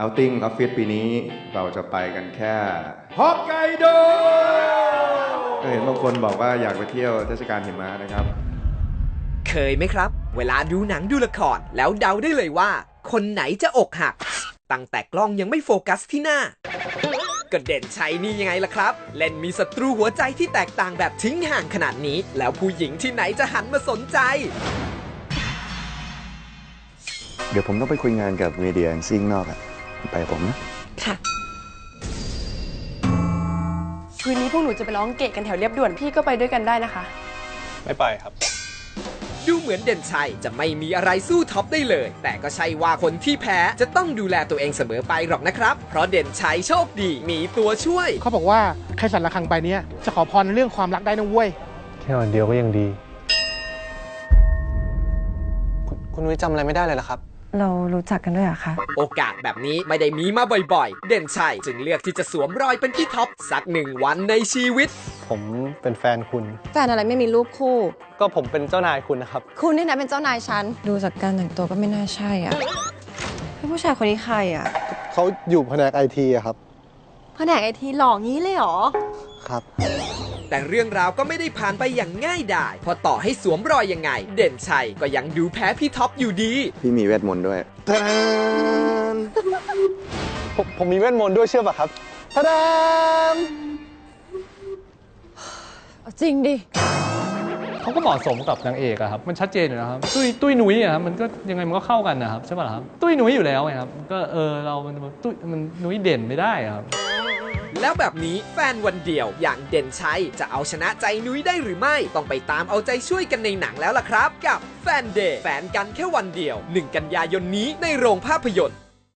เอาติ้งออฟฟิศปีนี้เราจะไปกันแค่ฮอกไกโดเห็นบางคนบอกว่าอยากไปเที่ยวเทศกาลหิมะนะครับ เคยไหมครับ เวลาดูหนังดูละครแล้วเดาได้เลยว่า คนไหนจะอกหัก ตั้งแต่กล้องยังไม่โฟกัสที่หน้าก็เด่นชัยนี่ยังไงล่ะครับ เล่นมีศัตรูหัวใจที่แตกต่างแบบทิ้งห่างขนาดนี้ แล้วผู้หญิงที่ไหนจะหันมาสนใจ เดี๋ยวผมต้องไปคุยงานกับมีเดียซิงนอกอะ ไปกับผมนะ ค่ะ คืนนี้พวกหนูจะไปร้องเกะกันแถวเรียบด่วนพี่ก็ไปด้วยกันได้นะคะ ไม่ไปครับ ดูเหมือนเด่นชัยจะไม่มีอะไรสู้ท็อปได้เลย แต่ก็ใช่ว่าคนที่แพ้จะต้องดูแลตัวเองเสมอไปหรอกนะครับ เพราะเด่นชัยโชคดีมีตัวช่วย เขาบอกว่าใครสั่นระฆังไปเนี้ยจะขอพรเรื่องความรักได้นะเว้ย แค่วันเดียวก็ยังดี คุณคุณนุ้ยจำอะไรไม่ได้เลยเหรอครับ เรารู้จักกันด้วยเหรอคะโอกาสแบบนี้ไม่ได้มีมาบ่อยๆ เด่นชัยจึงเลือกที่จะสวมรอยเป็นพี่ท็อปสักหนึ่งวันในชีวิต ผมเป็นแฟนคุณ แฟนอะไรไม่มีรูปคู่ ก็ผมเป็นเจ้านายคุณนะครับ คุณนี่นะเป็นเจ้านายฉัน ดูจากการแต่งตัวก็ไม่น่าใช่อะแล้วผู้ชายคนนี้ใครอะเขาอยู่แผนกไอทีครับ แผนกไอทีหล่องี้เลยเหรอ ครับ แต่เรื่องราวก็ไม่ได้ผ่านไปอย่างง่ายดายเพราะต่อให้สวมรอยยังไง เด่นชัยก็ยังดูแพ้พี่ท็อปอยู่ดี พี่มีเวทมนต์ด้วยทะดานผมผมมีเวทมนต์ด้วยเชื่อป่ะครับทะดามจริงดิ เขาก็เหมาะสมกับนางเอกอะครับ มันชัดเจนอยู่นะครับ ตุ้ยตุ้ยหนุ้ยอะครับ มันก็ยังไงมันก็เข้ากันนะครับใช่ป่ะล่ะครับ ตุ้ยหนุ้ยอยู่แล้วไงครับ ก็เออเรามันตุ้ยมันหนุ้ยเด่นไม่ได้อะครับ แล้วแบบนี้แฟนวันเดียวอย่างเด่นชัยจะเอาชนะใจนุ้ยได้หรือไม่ ต้องไปตามเอาใจช่วยกันในหนังแล้วล่ะครับ กับแฟนเดย์แฟนกันแค่วันเดียว 1 กันยายนนี้ในโรงภาพยนตร์